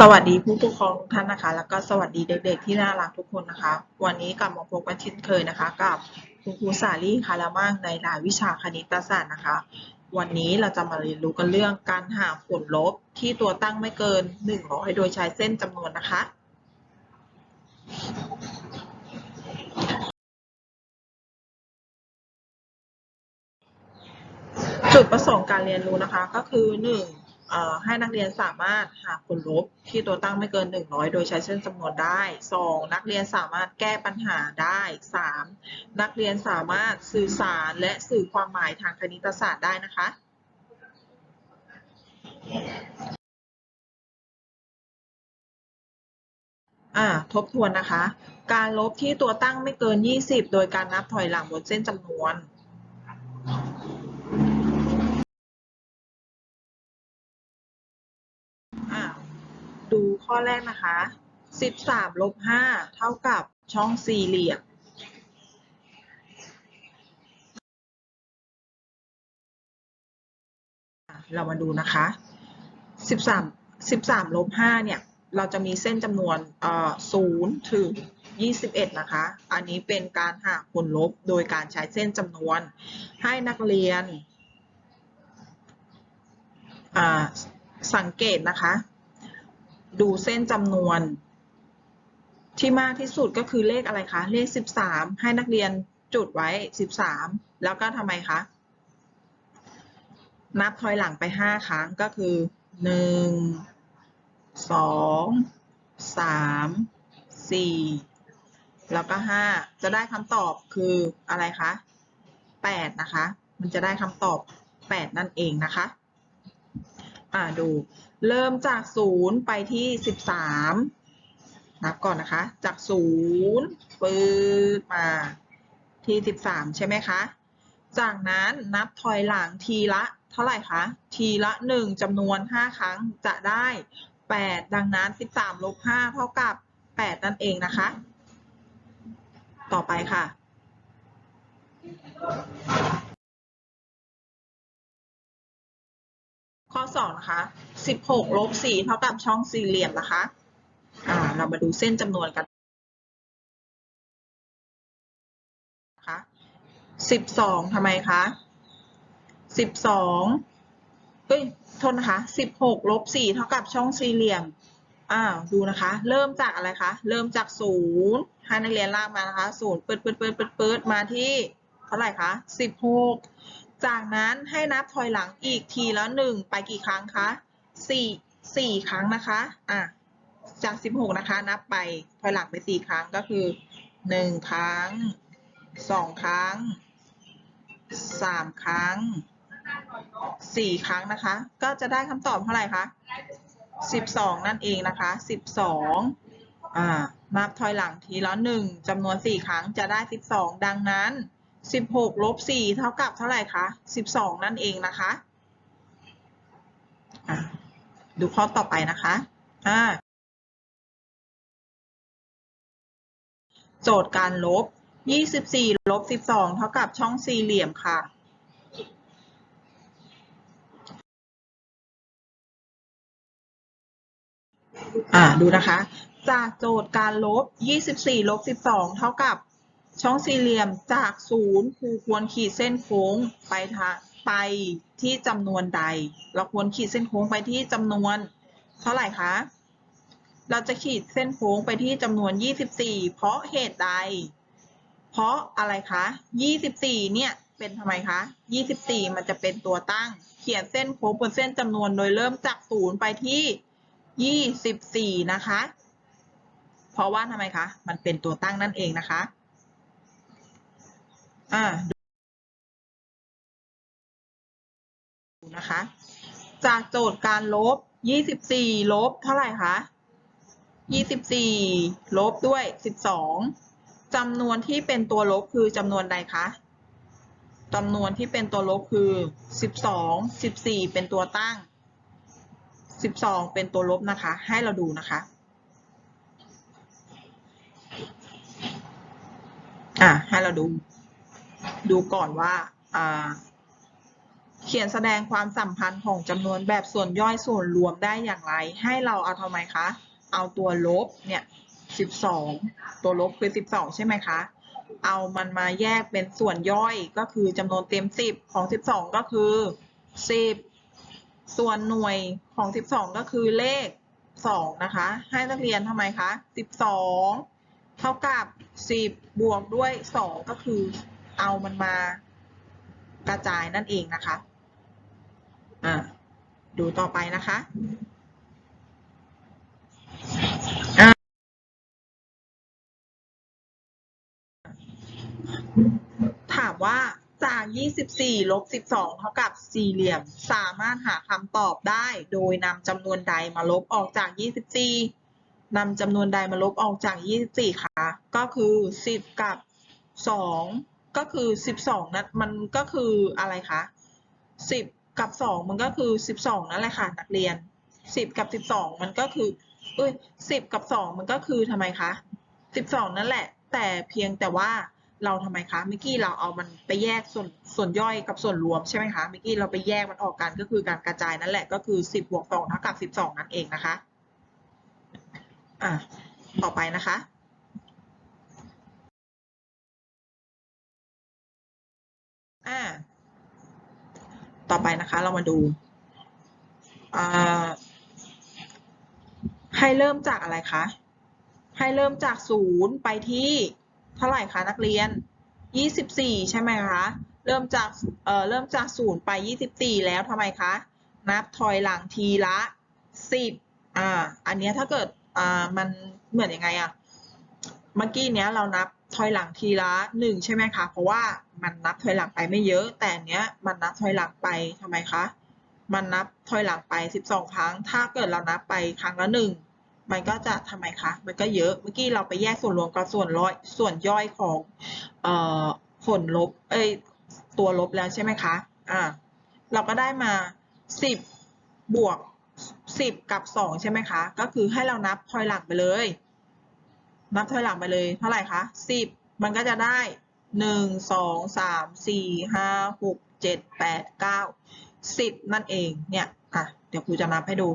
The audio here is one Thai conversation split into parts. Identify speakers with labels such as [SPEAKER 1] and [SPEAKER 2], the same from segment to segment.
[SPEAKER 1] สวัสดีผู้ปกครองทุกท่านนะคะ แล้วก็สวัสดีเด็กๆ ที่น่ารักทุกคนนะคะ วันนี้กลับมาพบกันเช่นเคยนะคะ กับคุณครูสาลี่คารามังในรายวิชาคณิตศาสตร์นะคะ วันนี้เราจะมาเรียนรู้กันเรื่องการหาผลลบที่ตัวตั้งไม่เกิน 100 โดยใช้เส้นจำนวนนะคะจุดประสงค์การเรียนรู้นะคะก็คือหนึ่ง ให้นักเรียนสามารถหาผลลบที่ตัวตั้งไม่เกิน 100 โดยใช้เส้นจำนวนได้สองนักเรียนสามารถแก้ปัญหาได้สามนักเรียนสามารถสื่อสารและสื่อความหมายทางคณิตศาสตร์ได้นะคะ ทบทวนนะคะ การลบที่ตัวตั้งไม่เกิน 20 โดยการนับถอยหลังบนเส้นจำนวน อ่า ดูข้อแรกนะคะ 13 ลบ 5 เท่ากับช่องสี่เหลี่ยม เรามาดูนะคะ 13 13ลบ 5 เนี่ย เราจะมีเส้นจำนวนเอ่อ0ถึง 21 นะคะ อันนี้เป็นการหาผลลบโดยการใช้เส้นจำนวน ให้นักเรียนสังเกตนะคะ ดูเส้นจำนวน ที่มากที่สุดก็คือเลขอะไรคะเลข 13 ให้นักเรียนจุดไว้ 13 แล้วก็ทำไมคะนับถอยหลังไป 5 ครั้งก็คือ 1 2 3 4 แล้วก็ 5 จะได้คำตอบคืออะไรคะ8นะคะ มันจะได้คำตอบ 8 นั่นเองนะคะ อ่าดู เริ่มจาก0ไปที่13นับก่อนนะคะ จาก0ปืดมาที่13ใช่ไหมคะ จากนั้นนับถอยหลังทีละเท่าไหร่คะ ทีละ1จำนวน5ครั้งจะได้8ดังนั้น13ลบ5เท่ากับ8นั่นเองนะคะ ต่อไปค่ะ ข้อ2นะคะ16ลบ4เท่ากับช่องสี่เหลี่ยมนะคะอ่าเรามาดูเส้นจำนวนกันนะคะ12ทำไมคะ12เอ้ยโทษนะคะ16ลบ4เท่ากับช่องสี่เหลี่ยมอ่าดูนะคะ เริ่มจากอะไรคะเริ่มจาก0ให้นักเรียนลากมานะคะ0เปิดเปิดเปิดเปิดเปิดมาที่เท่าไหร่คะ16 จากนั้นให้นับถอยหลังอีกทีละหนึ่งไปกี่ครั้งคะสี่สี่ครั้งนะคะอะจากสิบหกนะคะ นับไปถอยหลังไปสี่ครั้งก็คือหนึ่งครั้งสองครั้งสามครั้งสี่ครั้งนะคะ ก็จะได้คำตอบเท่าไหร่คะสิบสองนั่นเองนะคะสิบสองอ่านับถอยหลังทีละหนึ่งจำนวนสี่ครั้งจะได้สิบสองดังนั้น สิบหกลบสี่เท่ากับเท่าไหร่คะสิบสองนั่นเองนะคะะดูข้อต่อไปนะคะอ่าโจทย์การลบยี่สิบสี่ลบสิบสองเท่ากับช่องสี่เหลี่ยมค่ะอ่าดูนะคะ จากโจทย์การลบ 24ลบ12 เท่ากับ ช่องสี่เหลี่ยมจากศูนย์ครูควรขีดเส้นโค้งไปทางไปที่จำนวนใด เราควรขีดเส้นโค้งไปที่จำนวน เท่าไหร่คะ เราจะขีดเส้นโค้งไปที่จำนวน 24 เพราะเหตุใด เพราะอะไรคะ 24 เนี่ยเป็นทำไมคะ 24 มันจะเป็นตัวตั้ง เขียนเส้นโค้งบนเส้นจำนวนโดยเริ่มจากศูนย์ไปที่ 24 นะคะ เพราะว่าทำไมคะ มันเป็นตัวตั้งนั่นเองนะคะ อ่าดูนะคะ จากโจทย์การลบ 24 ลบเท่าไหร่คะ 24 ลบด้วย 12จำนวนที่เป็นตัวลบคือจำนวนใดคะจำนวนที่เป็นตัวลบคือ 12 14 เป็นตัวตั้ง 12 เป็นตัวลบนะคะ ให้เราดูนะคะ อะ ให้เราดู ดูก่อนว่าเขียนแสดงความสัมพันธ์ของจำนวนแบบส่วนย่อยส่วนรวมได้อย่างไร ให้เราเอาทำไมคะ เอาตัวลบเนี่ย12ตัวลบคือ12ใช่ไหมคะ เอามันมาแยกเป็นส่วนย่อยก็คือจำนวนเต็ม10ของ12ก็คือ10ส่วนหน่วยของ12ก็คือเลข2นะคะ ให้นักเรียนทำไมคะ12เท่ากับ10บวกด้วย2ก็คือ เอามันมากระจายนั่นเองนะคะอ่าดูต่อไปนะคะถามว่าจาก 24 ลบ 12 เท่ากับสี่เหลี่ยม สามารถหาคำตอบได้ โดยนำจำนวนใดมาลบออกจาก 24นำจำนวนใดมาลบออกจาก 24คะก็คือ 10 กับ 2 ก็คือ12นั้นมันก็คืออะไรคะ10กับ2มันก็คือ12นั่นแหละค่ะนักเรียน10กับ12มันก็คือเอ้ย10กับ2มันก็คือทำไมคะ12นั่นแหละ แต่เพียงแต่ว่าเราทำไมคะเมื่อกี้เราเอามันไปแยกส่วนส่วนย่อยกับส่วนรวมใช่ไหมคะเมื่อกี้เราไปแยกมันออกกันก็คือการกระจายนั่นแหละก็คือ10บวก2เท่ากับ12นั่นเองนะคะอะต่อไปนะคะ อ่า ต่อไปนะคะเรามาดูให้เริ่มจากอะไรคะ ให้เริ่มจากศูนย์ไปที่เท่าไหร่คะนักเรียน 24 ใช่ไหมคะ เริ่มจากเอ่อเริ่มจากศูนย์ไป 24 แล้วทำไมคะ นับถอยหลังทีละ 10 อ่า อันเนี้ยถ้าเกิด อ่า มันเหมือนยังไงอะเมื่อกี้เนี้ยเรานับถอยหลังทีละหนึ่งใช่ไหมคะ เพราะว่ามันนับถอยหลังไปไม่เยอะ แต่อันเนี้ยมันนับถอยหลังไปทำไมคะ มันนับถอยหลังไป 12 ครั้ง ถ้าเกิดเรานับไปครั้งละหนึ่งมันก็จะทำไมคะ มันก็เยอะ เมื่อกี้เราไปแยกส่วนรวมกับส่วนร้อยส่วนย่อยของเอ่อผลลบ เอ้ย ตัวลบแล้วใช่ไหมคะ อ่า เราก็ได้มา 10 บวก 10 กับ 2 ใช่ไหมคะ ก็คือให้เรานับถอยหลังไปเลย นับถอยหลังไปเลยเท่าไหร่คะ10มันก็จะได้1 2 3 4 5 6 7 8 9 10นั่นเองเนี่ยอะเดี๋ยวครูจะนับให้ดู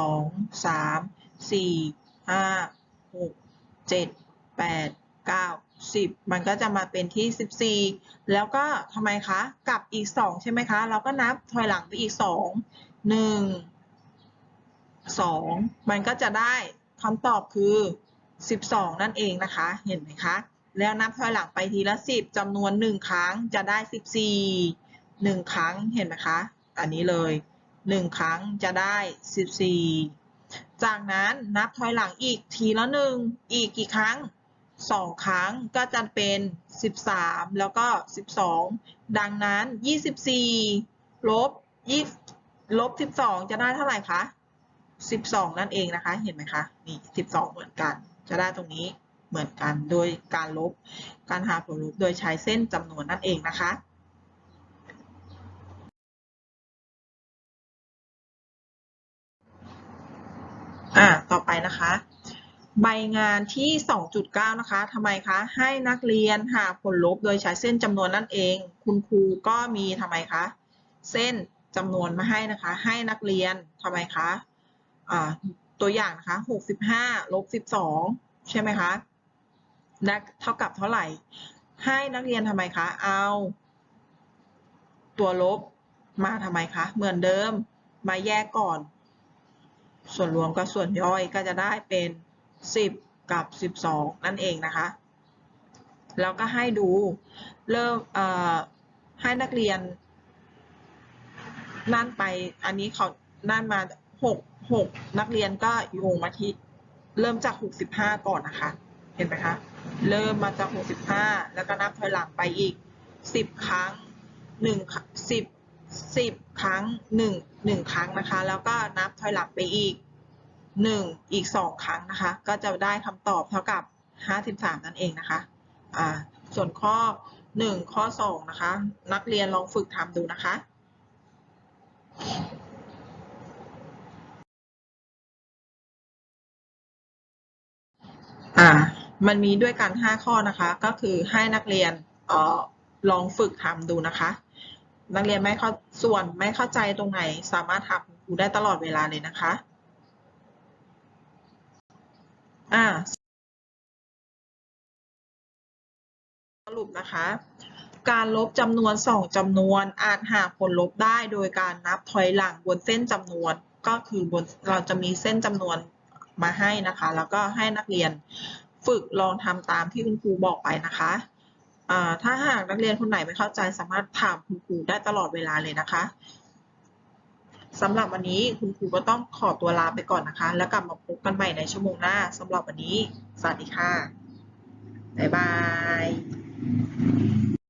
[SPEAKER 1] 2 3สี่ห้าหกเจ็ดแปดเก้าสิบมันก็จะมาเป็นที่สิบสี่แล้วก็ทำไมคะกลับอีกสองใช่ไหมคะ เราก็นับถอยหลังไปอีกสองหนึ่งสองมันก็จะได้คำตอบคือ สิบสองนั่นเองนะคะ เห็นไหมคะ แล้วนับถอยหลังไปทีละสิบจำนวนหนึ่งครั้งจะได้สิบสี่หนึ่งครั้งเห็นไหมคะ อันนี้เลยหนึ่งครั้งจะได้สิบสี่จากนั้นนับถอยหลังอีกทีละหนึ่งอีกกี่ครั้งสองครั้งก็จะเป็นสิบสามแล้วก็สิบสองดังนั้นยี่สิบสี่ลบยี่ลบสิบสองจะได้เท่าไหร่คะสิบสองนั่นเองนะคะ เห็นไหมคะ นี่สิบสองเหมือนกัน จะได้ตรงนี้เหมือนกันโดยการลบการหาผลลบโดยใช้เส้นจำนวนนั่นเองนะคะอ่าต่อไปนะคะ ใบงานที่ 2.9 นะคะทำไมคะ ให้นักเรียนหาผลลบโดยใช้เส้นจำนวนนั่นเอง คุณครูก็มีทำไมคะ เส้นจำนวนมาให้นะคะ ให้นักเรียนทำไมคะอ่า ตัวอย่างนะคะ65ลบ12ใช่ไหมคะนักเท่ากับเท่าไหร่ ให้นักเรียนทำไมคะ เอา ตัวลบมาทำไมคะ เหมือนเดิม มาแยกก่อน ส่วนรวมกับส่วนย่อยก็จะได้เป็น 10 กับ 12 นั่นเองนะคะ แล้วก็ให้ดูเริ่มให้นักเรียน นั่นไป อันนี้เขานั่นมา 6 6 นักเรียนก็โยงมาที่เริ่มจาก 65 ก่อนนะคะ เห็นไหมคะ เริ่มมาจาก 65 แล้วก็นับถอยหลังไปอีก 10 ครั้ง 1 10 10 ครั้ง 1 1 ครั้งนะคะ แล้วก็นับถอยหลังไปอีก 1 อีก 2 ครั้งนะคะ ก็จะได้คำตอบเท่ากับ 53 นั่นเองนะคะ อ่า ส่วนข้อ 1 ข้อ 2 นะคะ นักเรียนลองฝึกทำดูนะคะ อ่า มันมีด้วยกัน5ข้อนะคะ ก็คือให้นักเรียนเอ่อลองฝึกทำดูนะคะ นักเรียนไม่เข้าส่วนไม่เข้าใจตรงไหน สามารถถามครูได้ตลอดเวลาเลยนะคะ อ่า สรุปนะคะ การลบจำนวนสองจำนวนอาจหาผลลบได้โดยการนับถอยหลังบนเส้นจำนวนก็คือบนเราจะมีเส้นจำนวน มาให้นะคะ แล้วก็ให้นักเรียนฝึกลองทำตามที่คุณครูบอกไปนะคะถ้าหากนักเรียนคนไหนไม่เข้าใจสามารถถามคุณครูได้ตลอดเวลาเลยนะคะสำหรับวันนี้คุณครูก็ต้องขอตัวลาไปก่อนนะคะ แล้วกลับมาพบกันใหม่ในชั่วโมงหน้าสำหรับวันนี้ สวัสดีค่ะ บ๊ายบาย